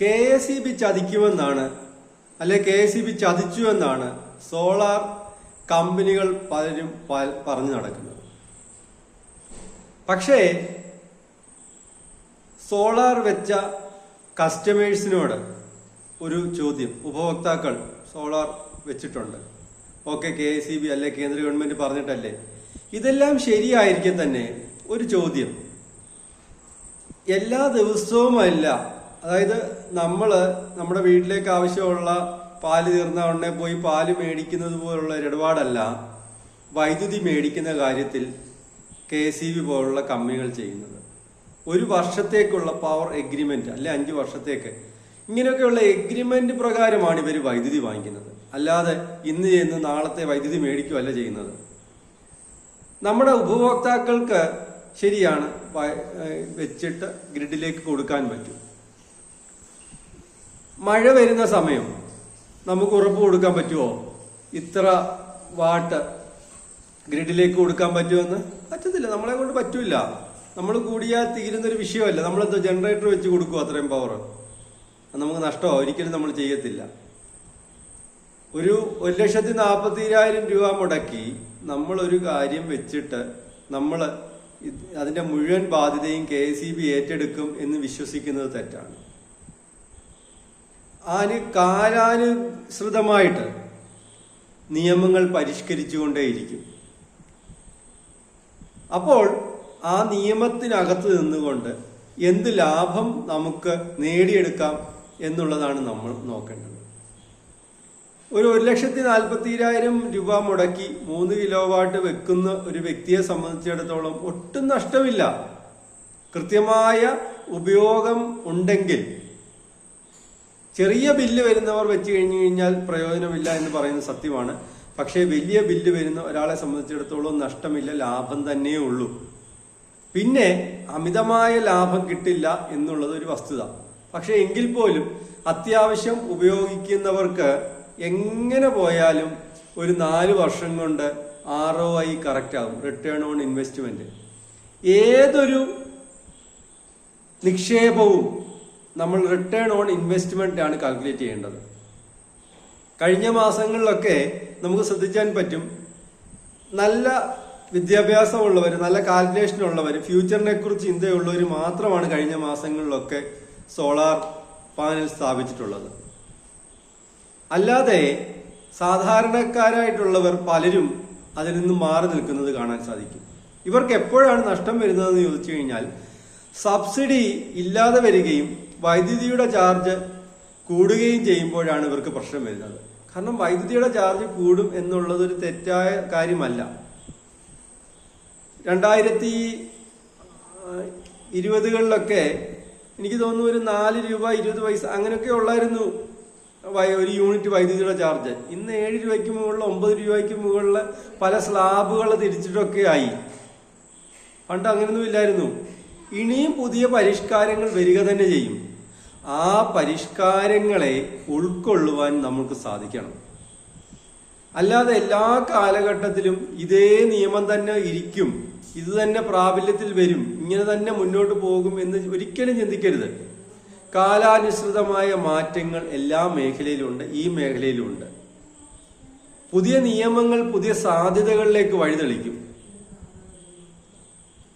K S E B ചതിക്കുമെന്നാണ് അല്ലെ K S E B ചതിച്ചുവെന്നാണ് സോളാർ കമ്പനികൾ പലരും പറഞ്ഞു നടക്കുന്നത്. പക്ഷേ സോളാർ വെച്ച കസ്റ്റമേഴ്സിനോട് ഒരു ചോദ്യം. ഉപഭോക്താക്കൾ സോളാർ വെച്ചിട്ടുണ്ട്. Okay K S E B അല്ലെ കേന്ദ്ര ഗവൺമെന്റ് പറഞ്ഞിട്ടല്ലേ? ഇതെല്ലാം ശരിയായിരിക്കും തന്നെ ഒരു ചോദ്യം. എല്ലാ ദിവസവുമല്ല അതായത് നമ്മൾ നമ്മുടെ വീട്ടിലേക്ക് ആവശ്യമുള്ള പാൽ തീർന്ന ഉടനെ പോയി പാൽ മേടിക്കുന്നത് പോലുള്ള ഒരിടപാടല്ല വൈദ്യുതി മേടിക്കുന്ന കാര്യത്തിൽ കെ സി ബി പോലുള്ള കമ്പനികൾ ചെയ്യുന്നത്. ഒരു വർഷത്തേക്കുള്ള പവർ എഗ്രിമെന്റ് അല്ലെ അഞ്ച് വർഷത്തേക്ക്. ഇങ്ങനെയൊക്കെയുള്ള എഗ്രിമെന്റ് പ്രകാരമാണ് ഇവർ വൈദ്യുതി വാങ്ങിക്കുന്നത്. അല്ലാതെ ഇന്ന് ചെയ്യുന്ന നാളത്തെ വൈദ്യുതി മേടിക്കുകയല്ല ചെയ്യുന്നത്. നമ്മുടെ ഉപഭോക്താക്കൾക്ക് ശരിയാണ് വെച്ചിട്ട് ഗ്രിഡിലേക്ക് കൊടുക്കാൻ പറ്റും. മഴ വരുന്ന സമയം നമുക്ക് ഉറപ്പ് കൊടുക്കാൻ പറ്റുമോ ഇത്ര വാട്ട് ഗ്രിഡിലേക്ക് കൊടുക്കാൻ പറ്റുമെന്ന്? പറ്റത്തില്ല. നമ്മളെ കൊണ്ട് പറ്റൂല. നമ്മൾ കൂടിയാൽ തീരുന്നൊരു വിഷയമല്ല. നമ്മളെന്തോ ജനറേറ്റർ വെച്ച് കൊടുക്കും അത്രയും പവർ നമുക്ക് നഷ്ടമോ. ഒരിക്കലും നമ്മൾ ചെയ്യത്തില്ല. ഒരു ഒരു ലക്ഷത്തി നാൽപ്പത്തിരായിരം രൂപ മുടക്കി നമ്മൾ ഒരു കാര്യം വെച്ചിട്ട് നമ്മൾ അതിന്റെ മുഴുവൻ ബാധ്യതയും കെ ഏറ്റെടുക്കും എന്ന് വിശ്വസിക്കുന്നത് തെറ്റാണ്. അതിന് കാലാനുസൃതമായിട്ട് നിയമങ്ങൾ പരിഷ്കരിച്ചുകൊണ്ടേയിരിക്കും. അപ്പോൾ ആ നിയമത്തിനകത്ത് നിന്നുകൊണ്ട് എന്ത് ലാഭം നമുക്ക് നേടിയെടുക്കാം എന്നുള്ളതാണ് നമ്മൾ നോക്കേണ്ടത്. ഒരു ഒരു ലക്ഷത്തി നാൽപ്പത്തിരായിരം രൂപ മുടക്കി മൂന്ന് കിലോ വാട്ട് വെക്കുന്ന ഒരു വ്യക്തിയെ സംബന്ധിച്ചിടത്തോളം ഒട്ടും നഷ്ടമില്ല. കൃത്യമായ ഉപയോഗം ഉണ്ടെങ്കിൽ ചെറിയ ബില്ല് വരുന്നവർ വെച്ച് കഴിഞ്ഞു കഴിഞ്ഞാൽ പ്രയോജനമില്ല എന്ന് പറയുന്നത് സത്യമാണ്. പക്ഷേ വലിയ ബില്ല് വരുന്ന ഒരാളെ സംബന്ധിച്ചിടത്തോളം നഷ്ടമില്ല ലാഭം തന്നെയേ ഉള്ളൂ. പിന്നെ അമിതമായ ലാഭം കിട്ടില്ല എന്നുള്ളത് ഒരു വസ്തുത. പക്ഷേ എങ്കിൽ പോലും അത്യാവശ്യം ഉപയോഗിക്കുന്നവർക്ക് എങ്ങനെ പോയാലും ഒരു നാല് വർഷം കൊണ്ട് ആർ ഒ ഐ കറക്റ്റ് ആകും റിട്ടേൺ ഓൺ ഇൻവെസ്റ്റ്മെന്റ് ഏതൊരു നിക്ഷേപവും നമ്മൾ റിട്ടേൺ ഓൺ ഇൻവെസ്റ്റ്മെന്റ് ആണ് കാൽക്കുലേറ്റ് ചെയ്യേണ്ടത്. കഴിഞ്ഞ മാസങ്ങളിലൊക്കെ നമുക്ക് ശ്രദ്ധിക്കാൻ പറ്റും നല്ല വിദ്യാഭ്യാസമുള്ളവർ നല്ല കാൽക്കുലേഷൻ ഉള്ളവർ ഫ്യൂച്ചറിനെ കുറിച്ച് ചിന്തയുള്ളവർ മാത്രമാണ് കഴിഞ്ഞ മാസങ്ങളിലൊക്കെ സോളാർ പാനൽ സ്ഥാപിച്ചിട്ടുള്ളത്. അല്ലാതെ സാധാരണക്കാരായിട്ടുള്ളവർ പലരും അതിൽ നിന്ന് മാറി നിൽക്കുന്നത് കാണാൻ സാധിക്കും. ഇവർക്ക് എപ്പോഴാണ് നഷ്ടം വരുന്നതെന്ന് ചോദിച്ചു കഴിഞ്ഞാൽ സബ്സിഡി ഇല്ലാതെ വരികയും വൈദ്യുതിയുടെ ചാർജ് കൂടുകയും ചെയ്യുമ്പോഴാണ് ഇവർക്ക് പ്രശ്നം വരുന്നത്. കാരണം വൈദ്യുതിയുടെ ചാർജ് കൂടും എന്നുള്ളത് ഒരു തെറ്റായ കാര്യമല്ല. രണ്ടായിരത്തി ഇരുപതുകളിലൊക്കെ എനിക്ക് തോന്നുന്നു ഒരു നാല് രൂപ ഇരുപത് പൈസ അങ്ങനെയൊക്കെ ഉള്ളായിരുന്നു ഒരു യൂണിറ്റ് വൈദ്യുതിയുടെ ചാർജ്. ഇന്ന് ഏഴ് രൂപയ്ക്ക് മുകളിൽ ഒമ്പത് രൂപയ്ക്ക് മുകളിൽ പല സ്ലാബുകൾ തിരിച്ചിട്ടൊക്കെ ആയി. പണ്ട് അങ്ങനെയൊന്നും ഇല്ലായിരുന്നു. ഇനിയും പുതിയ പരിഷ്കാരങ്ങൾ വരിക തന്നെ ചെയ്യും. ആ പരിഷ്കാരങ്ങളെ ഉൾക്കൊള്ളുവാൻ നമുക്ക് സാധിക്കണം. അല്ലാതെ എല്ലാ കാലഘട്ടത്തിലും ഇതേ നിയമം തന്നെ ഇരിക്കും. ഇത് തന്നെ പ്രാബല്യത്തിൽ വരും. ഇങ്ങനെ തന്നെ മുന്നോട്ട് പോകും എന്ന് ഒരിക്കലും ചിന്തിക്കരുത്. കാലാനുസൃതമായ മാറ്റങ്ങൾ എല്ലാ മേഖലയിലുണ്ട് ഈ മേഖലയിലുണ്ട്. പുതിയ നിയമങ്ങൾ പുതിയ സാധ്യതകളിലേക്ക് വഴിതെളിക്കും.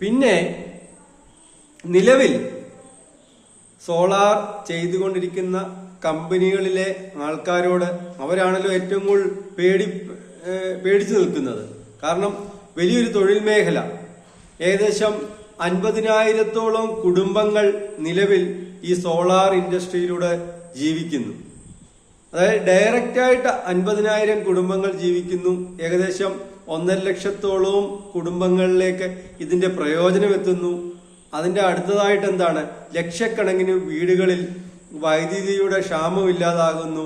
പിന്നെ നിലവിൽ സോളാർ ചെയ്തുകൊണ്ടിരിക്കുന്ന കമ്പനികളിലെ ആൾക്കാരോട് അവരാണല്ലോ ഏറ്റവും കൂടുതൽ പേടി പേടിച്ചു നിൽക്കുന്നത്. കാരണം വലിയൊരു തൊഴിൽ മേഖല. ഏകദേശം അൻപതിനായിരത്തോളം കുടുംബങ്ങൾ നിലവിൽ ഈ സോളാർ ഇൻഡസ്ട്രിയിലൂടെ ജീവിക്കുന്നു. അതായത് ഡയറക്റ്റായിട്ട് അൻപതിനായിരം കുടുംബങ്ങൾ ജീവിക്കുന്നു. ഏകദേശം ഒന്നര ലക്ഷത്തോളവും കുടുംബങ്ങളിലേക്ക് ഇതിന്റെ പ്രയോജനം എത്തുന്നു അതിന്റെ അടുത്തതായിട്ട് എന്താണ്? ലക്ഷക്കണക്കിന് വീടുകളിൽ വൈദ്യുതിയുടെ ക്ഷാമം ഇല്ലാതാകുന്നു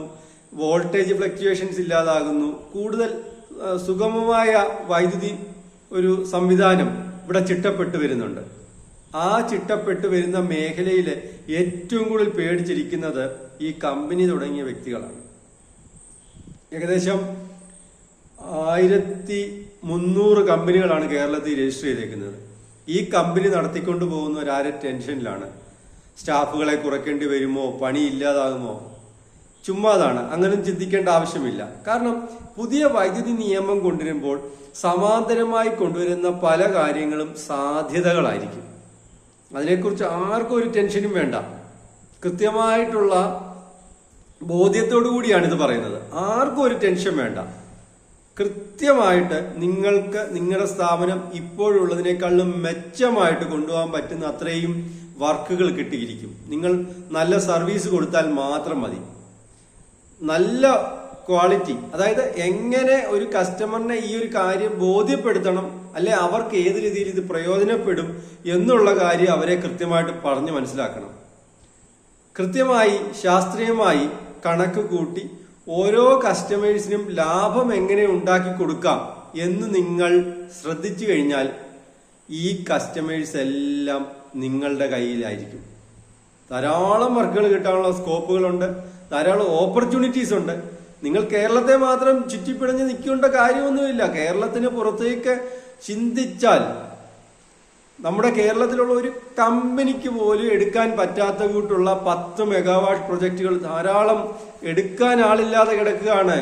വോൾട്ടേജ് ഫ്ലക്ച്വേഷൻസ് ഇല്ലാതാകുന്നു. കൂടുതൽ സുഗമമായ വൈദ്യുതി ഒരു സംവിധാനം ഇവിടെ ചിട്ടപ്പെട്ടു വരുന്നുണ്ട്. ആ ചിട്ടപ്പെട്ടു വരുന്ന മേഖലയിൽ ഏറ്റവും കൂടുതൽ പേടിച്ചിരിക്കുന്നത് ഈ കമ്പനി തുടങ്ങിയ വ്യക്തികളാണ്. ഏകദേശം ആയിരത്തി മുന്നൂറ് കമ്പനികളാണ് കേരളത്തിൽ രജിസ്റ്റർ ചെയ്തേക്കുന്നത്. ഈ കമ്പനി നടത്തിക്കൊണ്ട് പോകുന്നവരാരെ ടെൻഷനിലാണ്. സ്റ്റാഫുകളെ കുറയ്ക്കേണ്ടി വരുമോ? പണി ഇല്ലാതാകുമോ? ചുമ്മാതാണ്. അങ്ങനെ ചിന്തിക്കേണ്ട ആവശ്യമില്ല. കാരണം പുതിയ വൈദ്യുതി നിയമം കൊണ്ടുവരുമ്പോൾ സമാന്തരമായി കൊണ്ടുവരുന്ന പല കാര്യങ്ങളും സാധ്യതകളായിരിക്കും. അതിനെക്കുറിച്ച് ആർക്കും ഒരു ടെൻഷനും വേണ്ട. കൃത്യമായിട്ടുള്ള ബോധ്യത്തോടു കൂടിയാണ് ഇത് പറയുന്നത്. ആർക്കും ഒരു ടെൻഷൻ വേണ്ട. കൃത്യമായിട്ട് നിങ്ങൾക്ക് നിങ്ങളുടെ സ്ഥാപനം ഇപ്പോഴുള്ളതിനേക്കാളും മെച്ചമായിട്ട് കൊണ്ടുപോകാൻ പറ്റുന്ന അത്രയും വർക്കുകൾ കിട്ടിയിരിക്കും. നിങ്ങൾ നല്ല സർവീസ് കൊടുത്താൽ മാത്രം മതി. നല്ല ക്വാളിറ്റി അതായത് എങ്ങനെ ഒരു കസ്റ്റമറിനെ ഈ ഒരു കാര്യം ബോധ്യപ്പെടുത്തണം അല്ലെ അവർക്ക് ഏത് രീതിയിൽ ഇത് പ്രയോജനപ്പെടും എന്നുള്ള കാര്യം അവരെ കൃത്യമായിട്ട് പറഞ്ഞു മനസ്സിലാക്കണം. കൃത്യമായി ശാസ്ത്രീയമായി കണക്ക് കൂട്ടി ഓരോ കസ്റ്റമേഴ്സിനും ലാഭം എങ്ങനെ ഉണ്ടാക്കി കൊടുക്കാം എന്ന് നിങ്ങൾ ശ്രദ്ധിച്ചു കഴിഞ്ഞാൽ ഈ കസ്റ്റമേഴ്സ് എല്ലാം നിങ്ങളുടെ കയ്യിലായിരിക്കും. ധാരാളം വർക്കുകൾ കിട്ടാനുള്ള സ്കോപ്പുകളുണ്ട് ധാരാളം ഓപ്പർച്യൂണിറ്റീസ് ഉണ്ട്. നിങ്ങൾ കേരളത്തെ മാത്രം ചുറ്റിപ്പിടഞ്ഞ് നിൽക്കേണ്ട കാര്യമൊന്നുമില്ല. കേരളത്തിന് പുറത്തേക്ക് ചിന്തിച്ചാൽ നമ്മുടെ കേരളത്തിലുള്ള ഒരു കമ്പനിക്ക് പോലും എടുക്കാൻ പറ്റാത്ത കൂട്ടുള്ള പത്ത് മെഗാവാട്ട് പ്രൊജക്റ്റുകൾ ധാരാളം എടുക്കാൻ ആളില്ലാതെ കിടക്കുകയാണ്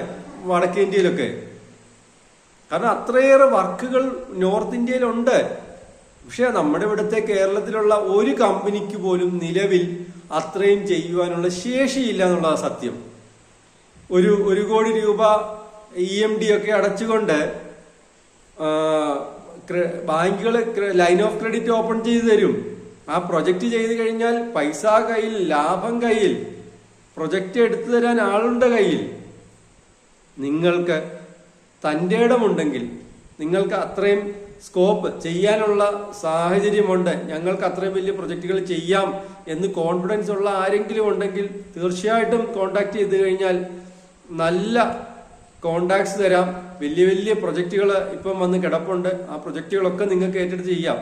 വടക്കേ ഇന്ത്യയിലൊക്കെ കാരണം അത്രയേറെ വർക്കുകൾ നോർത്ത് ഇന്ത്യയിലുണ്ട്. പക്ഷെ നമ്മുടെ ഇവിടുത്തെ കേരളത്തിലുള്ള ഒരു കമ്പനിക്ക് പോലും നിലവിൽ അത്രയും ചെയ്യുവാനുള്ള ശേഷിയില്ല എന്നുള്ളതാണ് സത്യം. ഒരു ഒരു കോടി രൂപ ഇ എം ഡി ഒക്കെ അടച്ചുകൊണ്ട് ബാങ്കുകൾ ലൈൻ ഓഫ് ക്രെഡിറ്റ് ഓപ്പൺ ചെയ്തു തരും. ആ പ്രൊജക്റ്റ് ചെയ്ത് കഴിഞ്ഞാൽ പൈസ കയ്യിൽ ലാഭം കയ്യിൽ പ്രൊജക്റ്റ് എടുത്തു തരാൻ ആളുണ്ട് കയ്യിൽ. നിങ്ങൾക്ക് തന്റെ ഇടമുണ്ടെങ്കിൽ നിങ്ങൾക്ക് അത്രയും സ്കോപ്പ് ചെയ്യാനുള്ള സാഹചര്യമുണ്ട്. ഞങ്ങൾക്ക് അത്രയും വലിയ പ്രൊജക്റ്റുകൾ ചെയ്യാം എന്ന് കോൺഫിഡൻസ് ഉള്ള ആരെങ്കിലും ഉണ്ടെങ്കിൽ തീർച്ചയായിട്ടും കോണ്ടാക്ട് ചെയ്ത് കഴിഞ്ഞാൽ നല്ല കോണ്ടാക്ട്സ് തരാം. വലിയ വലിയ പ്രൊജക്റ്റുകൾ ഇപ്പം വന്ന് കിടപ്പുണ്ട്. ആ പ്രൊജക്റ്റുകളൊക്കെ നിങ്ങൾക്ക് ഏറ്റെടുത്ത് ചെയ്യാം.